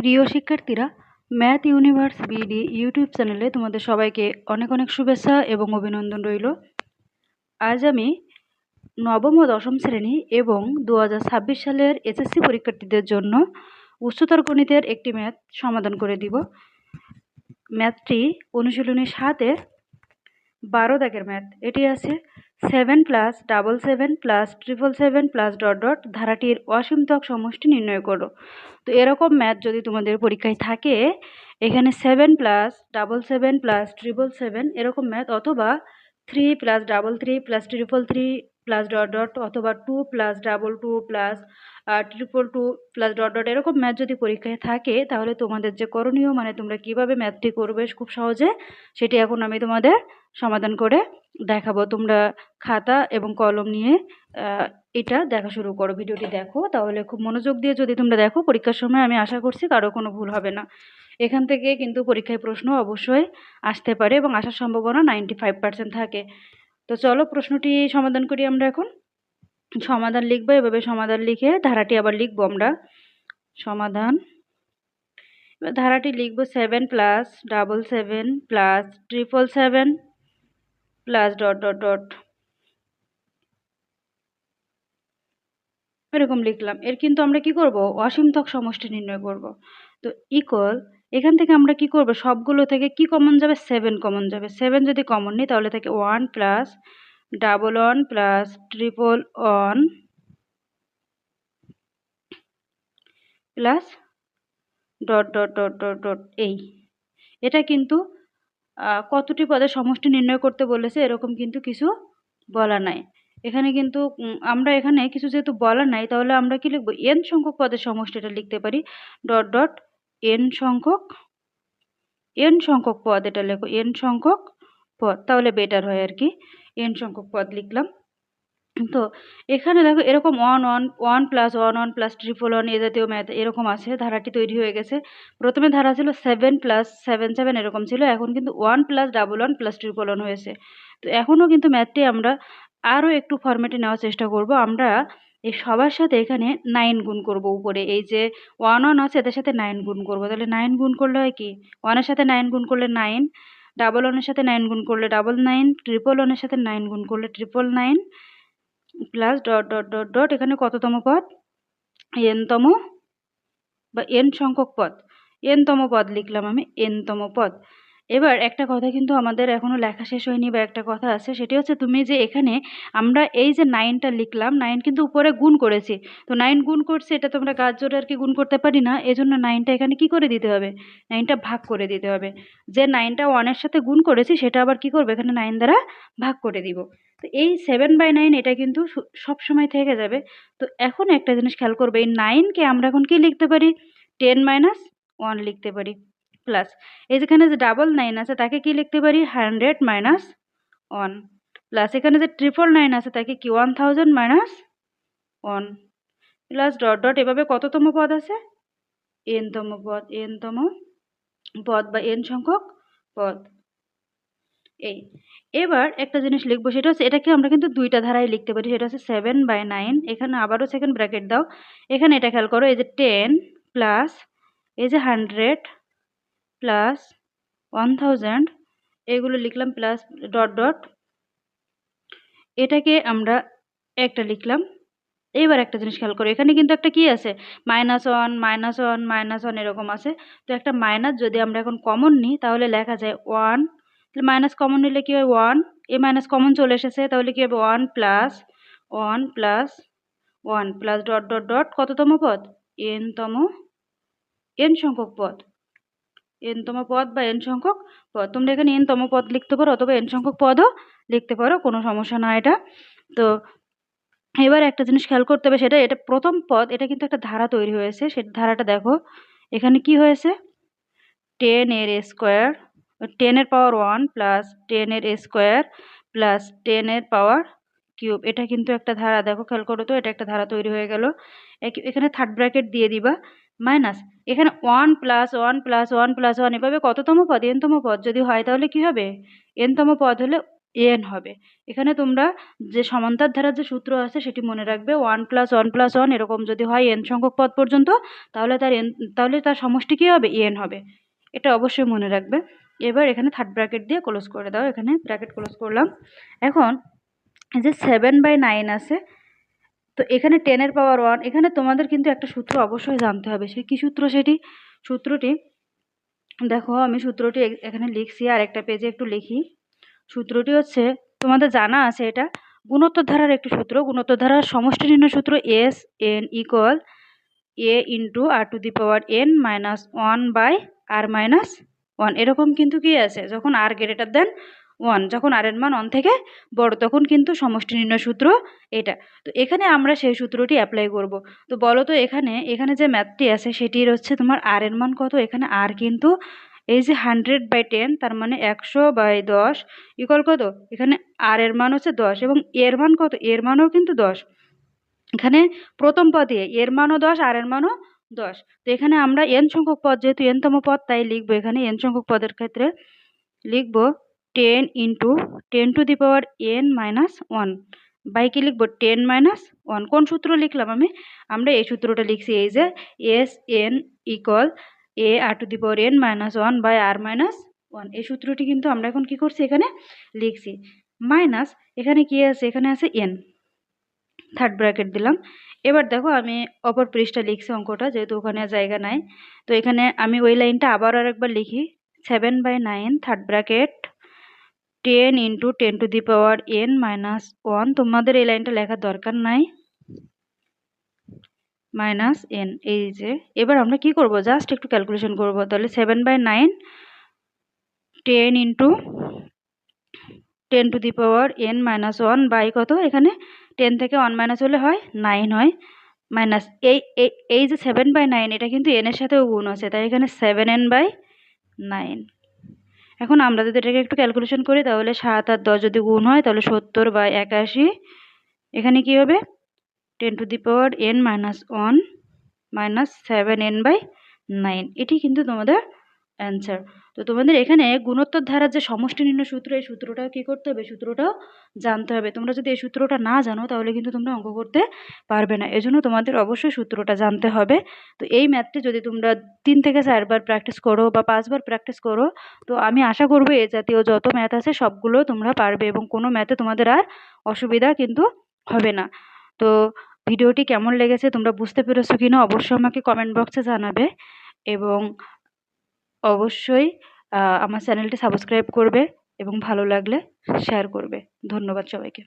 প্রিয় শিক্ষার্থীরা math universe BD YouTube চ্যানেলে তোমাদের সবাইকে অনেক অনেক শুভেচ্ছা এবং অভিনন্দন রইল। আজ আমি নবম ও দশম শ্রেণি এবং দু হাজার ছাব্বিশ সালের এসএসসি পরীক্ষার্থীদের জন্য উচ্চতর গণিতের একটি ম্যাথ সমাধান করে দিব। ম্যাথটি অনুশীলনী সাতের বারো দাগের ম্যাথ। এটি আছে seven plus double seven plus triple seven plus dot dot ধারাটির অসীমতক সমষ্টি নির্ণয় করো। তো এরকম ম্যাথ যদি তোমাদের পরীক্ষায় থাকে, এখানে seven plus double seven plus triple seven এরকম ম্যাথ, অথবা three plus double three plus triple three plus dot dot অথবা two plus double two plus triple two plus dot dot এরকম ম্যাথ যদি পরীক্ষায় থাকে, তাহলে তোমাদের যে করণীয় মানে তোমরা কীভাবে ম্যাথটি করবে খুব সহজে, সেটি এখন আমি তোমাদের সমাধান করে দেখাবো। তোমরা খাতা এবং কলম নিয়ে এটা দেখা শুরু করো। ভিডিওটি দেখো। তাহলে খুব মনোযোগ দিয়ে যদি তোমরা দেখো, পরীক্ষার সময় আমি আশা করছি কারও কোনো ভুল হবে না। এখান থেকে কিন্তু পরীক্ষায় প্রশ্ন অবশ্যই আসতে পারে এবং আসার সম্ভাবনা নাইনটি ফাইভ পার্সেন্ট থাকে। তো চলো প্রশ্নটি সমাধান করি আমরা এখন। সমাধান লিখব, এভাবে সমাধান লিখে ধারাটি আবার লিখব আমরা। সমাধান। ধারাটি লিখব seven plus double seven plus triple seven plus dot dot dot এরকম লিখলাম। এর কিন্তু আমরা কি করব? অসীমতক সমষ্টি নির্ণয় করব। তো ইকুয়াল এখান থেকে আমরা কি করব? সবগুলো থেকে কি কমন যাবে? সেভেন কমন যাবে। সেভেন যদি কমন নিই, তাহলে থাকে one plus double one plus triple one plus dot dot dot dot dot এই। এটা কিন্তু কতটি পদের সমষ্টি নির্ণয় করতে বলেছে এরকম কিন্তু কিছু বলা নাই। এখানে কিন্তু আমরা এখানে কিছু যেহেতু বলা নাই, তাহলে আমরা কি লিখব? এন সংখ্যক পদের সমষ্টিটা লিখতে পারি। ডট ডট এন সংখ্যক এন সংখ্যক পদ এটা লেখো এন সংখ্যক পদ, তাহলে বেটার হয় আর কি। এন সংখ্যক পদ লিখলাম। তো এখানে দেখো এরকম one one one plus one one plus triple one এ জাতীয় ম্যাথ এরকম আছে, ধারাটি তৈরি হয়ে গেছে। প্রথমে ধারা ছিল সেভেন প্লাস সেভেন সেভেন এরকম ছিল, এখন কিন্তু one plus double one plus triple one হয়েছে। তো এখনও কিন্তু ম্যাথটি আমরা আরও একটু ফরম্যাটে নেওয়ার চেষ্টা করব। আমরা এই সবার সাথে এখানে নাইন গুণ করব উপরে। এই যে ওয়ান ওয়ান আছে, এদের সাথে নাইন গুণ করব। তাহলে নাইন গুণ করলে হয় কি? ওয়ানের সাথে নাইন গুণ করলে নাইন ডাবল ওয়ানের সাথে নাইন গুণ করলে ডাবল নাইন ট্রিপল ওয়ানের সাথে নাইন গুণ করলে triple nine plus dot dot dot dot এখানে কততম পদ? এনতম বা এন সংখ্যক পদ। এনতম পদ লিখলাম আমি এনতম পদ। এবার একটা কথা কিন্তু আমাদের এখনও লেখা শেষ হয়নি বা একটা কথা আছে, সেটি হচ্ছে তুমি যে এখানে আমরা এই যে নাইনটা লিখলাম নাইন কিন্তু উপরে গুণ করেছি। তো নাইন গুণ করছে, এটা তোমরা গাছ জোরে আর কি গুণ করতে পারি না, এজন্য নাইনটা এখানে কি করে দিতে হবে? নাইনটা ভাগ করে দিতে হবে। যে নাইনটা ওয়ানের সাথে গুণ করেছি, সেটা আবার কি করবে? এখানে নাইন দ্বারা ভাগ করে দিব। তো এই সেভেন বাই নাইন এটা কিন্তু সব সময় থেকে যাবে। তো এখন একটা জিনিস খেয়াল করবে, এই নাইনকে আমরা এখন কি লিখতে পারি? টেন মাইনাস ওয়ান লিখতে পারি প্লাস এই যেখানে যে ডাবল নাইন আছে, তাকে কি লিখতে পারি? হান্ড্রেড মাইনাস ওয়ান প্লাস এখানে যে ট্রিপল নাইন আছে, তাকে কি? One thousand minus one plus dot dot এভাবে কততম পদ আছে? এনতম পদ এনতম পদ বা এন সংখ্যক পদ। এই। এবার একটা জিনিস লিখব, সেটা হচ্ছে এটাকে আমরা কিন্তু দুইটা ধারায় লিখতে পারি, সেটা হচ্ছে সেভেন বাই নাইন এখানে আবারও সেকেন্ড ব্র্যাকেট দাও। এখানে এটা খেয়াল করো, এই যে টেন প্লাস এই যে হান্ড্রেড প্লাস ওয়ান থাউজেন্ড এগুলো লিখলাম প্লাস ডট ডট এটাকে আমরা একটা লিখলাম। এবার একটা জিনিস খেয়াল করো, এখানে কিন্তু একটা কি আছে? Minus one minus one minus one এরকম আছে। তো একটা মাইনাস যদি আমরা এখন কমন নিই, তাহলে লেখা যায় ওয়ান তাহলে মাইনাস কমন নিলে কী হয়? ওয়ান এ মাইনাস কমন চলে এসেছে, তাহলে কী হবে? One plus one plus one plus dot dot dot কততম পদ? এনতম এন সংখ্যক পদ। এনতম পদ বা এন সংখ্যক পদ। তোমরা এখানে এনতম পদ লিখতে পারো অথবা এন সংখ্যক পদও লিখতে পারো, কোনো সমস্যা না এটা। তো এবার একটা জিনিস খেয়াল করতে হবে সেটা, এটা প্রথম পদ, এটা কিন্তু একটা ধারা তৈরি হয়েছে, সে ধারাটা দেখো। এখানে কি হয়েছে? টেন এর স্কোয়ার টেনের পাওয়ার ওয়ান প্লাস টেনের স্কোয়ার প্লাস টেনের পাওয়ার কিউব এটা কিন্তু একটা ধারা, দেখো খেয়াল করো তো, এটা একটা ধারা তৈরি হয়ে গেল। এখানে থার্ড ব্র্যাকেট দিয়ে দিবা মাইনাস এখানে one plus one plus one plus one এভাবে কততম পদ? এনতম পদ। যদি হয় তাহলে কি হবে? এনতম পদ হলে এন হবে। এখানে তোমরা যে সমান্তর ধারার যে সূত্র আছে সেটি মনে রাখবে one plus one plus one এরকম যদি হয় এন সংখ্যক পদ পর্যন্ত, তাহলে তার এন তাহলে তার সমষ্টি কী হবে? এন হবে। এটা অবশ্যই মনে রাখবে। এবার এখানে থার্ড ব্র্যাকেট দিয়ে ক্লোজ করে দাও, এখানে ব্র্যাকেট ক্লোজ করলাম। এখন যে সেভেন বাই নাইন আছে, তো এখানে টেনের পাওয়ার ওয়ান এখানে তোমাদের কিন্তু একটা সূত্র অবশ্যই জানতে হবে। সে কী সূত্র সেটি? সূত্রটি, দেখো আমি সূত্রটি এখানে লিখছি, আর একটা পেজে একটু লিখি। সূত্রটি হচ্ছে, তোমাদের জানা আছে এটা গুণোত্তর ধারার একটি সূত্র গুণোত্তর ধারার সমষ্টি নির্ণয় সূত্র S N equal A into R to the power N minus one by R minus one এরকম কিন্তু কি আছে? যখন আর গ্রেটার দেন ওয়ান যখন আর এর মান ওয়ান থেকে বড়, তখন কিন্তু সমষ্টি নির্ণয় সূত্র এটা। তো এখানে আমরা সেই সূত্রটি অ্যাপ্লাই করব। তো বলো তো এখানে এখানে যে ম্যাথটি আছে, সেটির হচ্ছে তোমার আর এর মান কত? এখানে আর কিন্তু এই যে হান্ড্রেড বাই টেন তার মানে একশো বাই দশ ইকল কত? এখানে আর এর মান হচ্ছে দশ এবং এর মান কত? এর মানও কিন্তু দশ। এখানে প্রথম পদে এর মানও দশ আর এর মানও দশ। তো এখানে আমরা এন সংখ্যক পদ, যেহেতু এনতম পদ, তাই লিখব এখানে এন সংখ্যক পদের ক্ষেত্রে লিখব ten into ten to the power N minus one by কি লিখব? টেন মাইনাস ওয়ান কোন সূত্র লিখলাম আমি? আমরা এই সূত্রটা লিখছি এই যে S N equal A R to the power N minus one by R minus one এই সূত্রটি কিন্তু আমরা এখন কি করছি এখানে? লিখছি। মাইনাস এখানে কি আছে? এখানে আছে এন থার্ড ব্র্যাকেট দিলাম। এবার দেখো আমি অপর পৃষ্ঠা লিখছি অঙ্কটা, যেহেতু ওখানে জায়গা নাই। তো এখানে আমি ওই লাইনটা আবার আরেকবার লিখি। Seven by nine third bracket ten into ten to the power N minus one তোমাদের এই লাইনটা লেখার দরকার নাই। মাইনাস এন এই যে। এবার আমরা কি করব? জাস্ট একটু ক্যালকুলেশন করব। তাহলে seven by nine ten into ten to the power N minus one by কত? এখানে টেন থেকে ওয়ান মাইনাস হলে হয় নাইন হয় মাইনাস এই এই যে সেভেন বাই নাইন এটা কিন্তু এনের সাথেও গুণ আছে, তাই এখানে সেভেন এন বাই নাইন এখন আমরা যদি এটাকে একটু ক্যালকুলেশন করি, তাহলে সাত আর দশ যদি গুণ হয়, তাহলে সত্তর বাই একাশি, এখানে কি হবে? Ten to the power N minus one minus seven N by nine এটি কিন্তু তোমাদের অ্যান্সার তো তোমাদের এখানে গুণোত্তর ধারার যে সমষ্টি নির্ণয় সূত্র, এই সূত্রটাও কী করতে হবে? সূত্রটাও জানতে হবে। তোমরা যদি এই সূত্রটা না জানো, তাহলে কিন্তু তোমরা অঙ্ক করতে পারবে না। এজন্য তোমাদের অবশ্যই সূত্রটা জানতে হবে। তো এই ম্যাথটি যদি তোমরা তিন থেকে চারবার প্র্যাকটিস করো বা পাঁচবার প্র্যাকটিস করো, তো আমি আশা করব এ জাতীয় যত ম্যাথ আছে, সবগুলো তোমরা পারবে এবং কোনো ম্যাথে তোমাদের আর অসুবিধা কিন্তু হবে না। তো ভিডিওটি কেমন লেগেছে, তোমরা বুঝতে পেরেছ কি না অবশ্যই আমাকে কমেন্ট বক্সে জানাবে। এবং অবশ্যই আমার চ্যানেলটি সাবস্ক্রাইব করবে এবং ভালো লাগলে শেয়ার করবে। ধন্যবাদ সবাইকে।